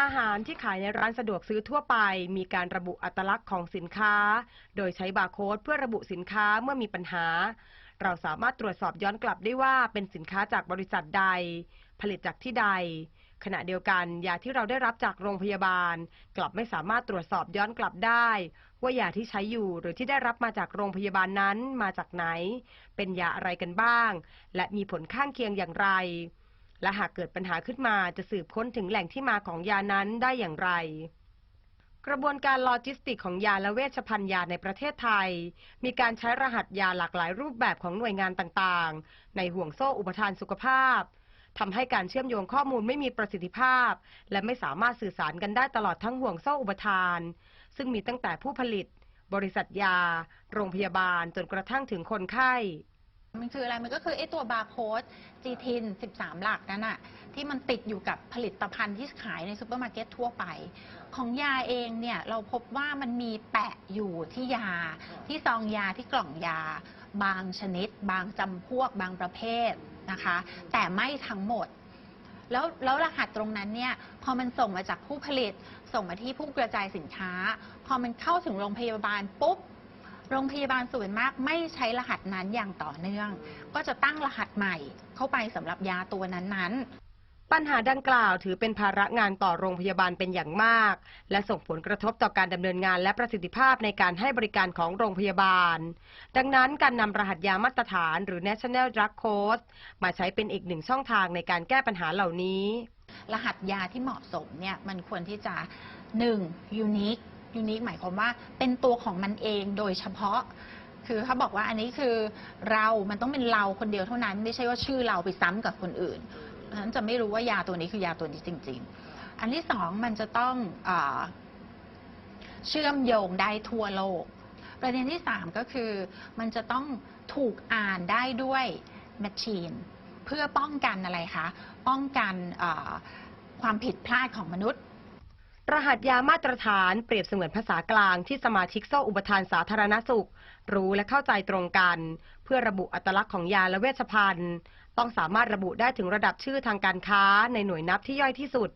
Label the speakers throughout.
Speaker 1: อาหารที่ขายในร้านสะดวกซื้อทั่วไป มีการระบุอัตลักษณ์ของสินค้า โดยใช้บาร์โค้ดเพื่อระบุสินค้าเมื่อมีปัญหา เราสามารถตรวจสอบย้อนกลับได้ว่าเป็นสินค้าจากบริษัทใด ผลิตจากที่ใด ขณะเดียวกัน ยาที่เราได้รับจากโรงพยาบาล กลับไม่สามารถตรวจสอบย้อนกลับได้ ว่ายาที่ใช้อยู่หรือที่ได้รับมาจากโรงพยาบาลนั้นมาจากไหน เป็นยาอะไรกันบ้าง และมีผลข้างเคียงอย่างไร และหากเกิดปัญหาขึ้นมาจะสืบค้นถึงแหล่งที่มาของยานั้นได้อย่างไร กระบวนการโลจิสติกของยาและเวชภัณฑ์ยาในประเทศไทย มีการใช้รหัสยาหลากหลายรูปแบบของหน่วยงานต่างๆ ในห่วงโซ่อุปทานสุขภาพทำให้การเชื่อมโยงข้อมูลไม่มีประสิทธิภาพ และไม่สามารถสื่อสารกันได้ตลอดทั้งห่วงโซ่อุปทาน ซึ่งมีตั้งแต่ผู้ผลิต บริษัทยา โรงพยาบาลจนกระทั่งถึงคนไข้
Speaker 2: มันคืออะไร มันก็คือไอ้ตัวบาร์โค้ด g t i n 13 หลักนั่นอะที่มันติดอยู่กับผลิตภัณฑ์ที่ขายในซูเปอร์มาร์เก็ตทั่วไป ของยาเองเนี่ยเราพบว่ามันมีแปะอยู่ที่ยา ที่ซองยาที่กล่องยา บางชนิด บางจำพวก บางประเภทนะคะ แต่ไม่ทั้งหมดแล้วแล้วรหัสตรงนั้นเนี่ยพอมันส่งมาจากผู้ผลิต ส่งมาที่ผู้กระจายสินค้า พอมันเข้าถึงโรงพยาบาลปุ๊บ โรงพยาบาลส่วนมากไม่ใช้รหัสนั้นอย่างต่อเนื่อง ก็จะตั้งรหัสใหม่เข้าไปสำหรับยาตัวนั้นๆ
Speaker 1: ปัญหาดังกล่าวถือเป็นภาระงานต่อโรงพยาบาลเป็นอย่างมาก และส่งผลกระทบต่อการดำเนินงานและประสิทธิภาพในการให้บริการของโรงพยาบาล ดังนั้นการนำรหัสยามาตรฐานหรือ National Drug Code มาใช้เป็นอีกหนึ่งช่องทางในการแก้ปัญหาเหล่านี้
Speaker 2: รหัสยาที่เหมาะสมเนี่ยมันควรที่จะ 1. unique unique หมายความว่าเป็นตัวของมันเองโดยเฉพาะ คือเขาบอกว่าอันนี้คือเรามันต้องเป็นเราคนเดียวเท่านั้น ไม่ใช่ว่าชื่อเราไปซ้ำกับคนอื่นฉะนั้นจะไม่รู้ว่ายาตัวนี้คือยาตัวนี้จริง ๆ อันที่สองมันจะต้องอเชื่อมโยงได้ทั่วโลก ประเด็นที่สามก็คือ มันจะต้องถูกอ่านได้ด้วยแมชชีนเพื่อป้องกันอะไรคะ ป้องกันความผิดพลาดของมนุษย์
Speaker 1: รหัสยามาตรฐานเปรียบเสมือนภาษากลางที่สมาชิกโซ่อุปทานสาธารณสุข รู้และเข้าใจตรงกัน เพื่อระบุอัตลักษณ์ของยาและเวชภัณฑ์ ต้องสามารถระบุได้ถึงระดับชื่อทางการค้าในหน่วยนับที่ย่อยที่สุด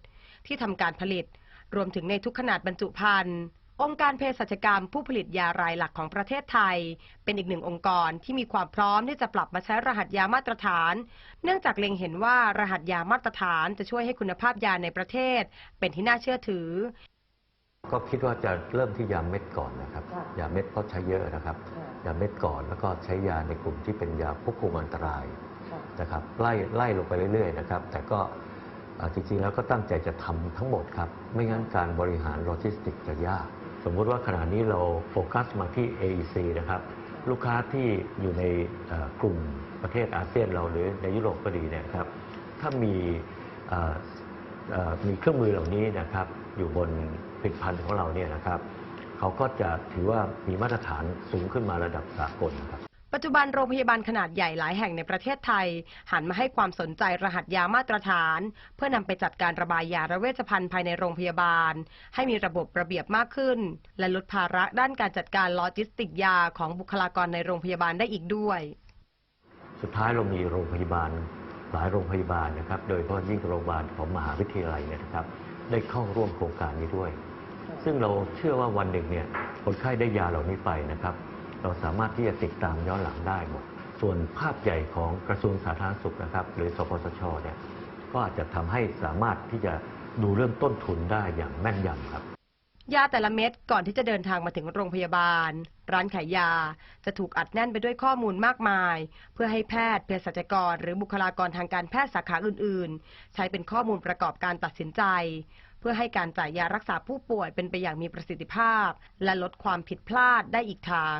Speaker 1: ที่ทำการผลิต รวมถึงในทุกขนาดบรรจุภัณฑ์ องค์การเภสัชกรรมผู้ผลิตยารายหลักของประเทศไทย เป็นอีกหนึ่งองค์กรที่มีความพร้อมที่จะปรับมาใช้รหัสยามาตรฐาน เนื่องจากเล็งเห็นว่ารหัสยามาตรฐานจะช่วยให้คุณภาพยาในประเทศ เป็นที่น่าเชื่อถือ
Speaker 3: ก็คิดว่าจะเริ่มที่ยาเม็ดก่อนนะครับ
Speaker 4: ค่ะ
Speaker 3: ยาเม็ดเพราะใช้เยอะนะครับ
Speaker 4: ค่ะ
Speaker 3: ยาเม็ดก่อนแล้วก็ใช้ยาในกลุ่มที่เป็นยาควบคุมอันตราย
Speaker 4: ค่ะ
Speaker 3: นะครับไล่ไล่ลงไปเรื่อยๆนะครับ แต่ก็เอ่อจริงๆแล้วก็ตั้งใจจะทำทั้งหมดครับ ไม่งั้นการบริหารโลจิสติกจะยาก สมมุติว่าขณะนี้เราโฟกัสมาที่ AEC นะครับ ลูกค้าที่อยู่ในกลุ่มประเทศอาเซียนเราหรือในยุโรปก็ดีเนี่ยครับ ถ้ามีมีเครื่องมือเหล่านี้นะครับ อยู่บนผลิตภัณฑ์ของเราเนี่ยนะครับ เขาก็จะถือว่ามีมาตรฐานสูงขึ้นมาระดับสากลครับ
Speaker 1: ปัจจุบันโรงพยาบาลขนาดใหญ่หลายแห่งในประเทศไทย หันมาให้ความสนใจรหัสยามาตรฐาน เพื่อนำไปจัดการระบายยาและเวชภัณฑ์ภายในโรงพยาบาล ให้มีระบบระเบียบมากขึ้น และลดภาระด้านการจัดการโลจิสติกยาของบุคลากรในโรงพยาบาลได้อีกด้วย
Speaker 3: สุดท้ายเรามีโรงพยาบาลหลายโรงพยาบาลนะครับ โดยเฉพาะยิ่งโรงพยาบาลของมหาวิทยาลัยเนี่ยนะครับ ได้เข้าร่วมโครงการนี้ด้วย ซึ่งเราเชื่อว่าวันหนึ่งเนี่ยคนไข้ได้ยาเหล่านี้ไปนะครับ เราสามารถที่จะติดตามย้อนหลังได้หมด ส่วนภาพใหญ่ของกระทรวงสาธารณสุขนะครับ หรือสปสชเนี่ยก็อาจจะทำให้สามารถที่จะดูเรื่องต้นทุนได้อย่างแม่นยำครับ
Speaker 1: ยาแต่ละเม็ดก่อนที่จะเดินทางมาถึงโรงพยาบาล ร้านขายยา จะถูกอัดแน่นไปด้วยข้อมูลมากมาย เพื่อให้แพทย์เภสัชกร หรือบุคลากรทางการแพทย์สาขาอื่น ๆ ใช้เป็นข้อมูลประกอบการตัดสินใจเพื่อให้การจ่ายยารักษาผู้ป่วยเป็นไปอย่างมีประสิทธิภาพ และลดความผิดพลาดได้อีกทาง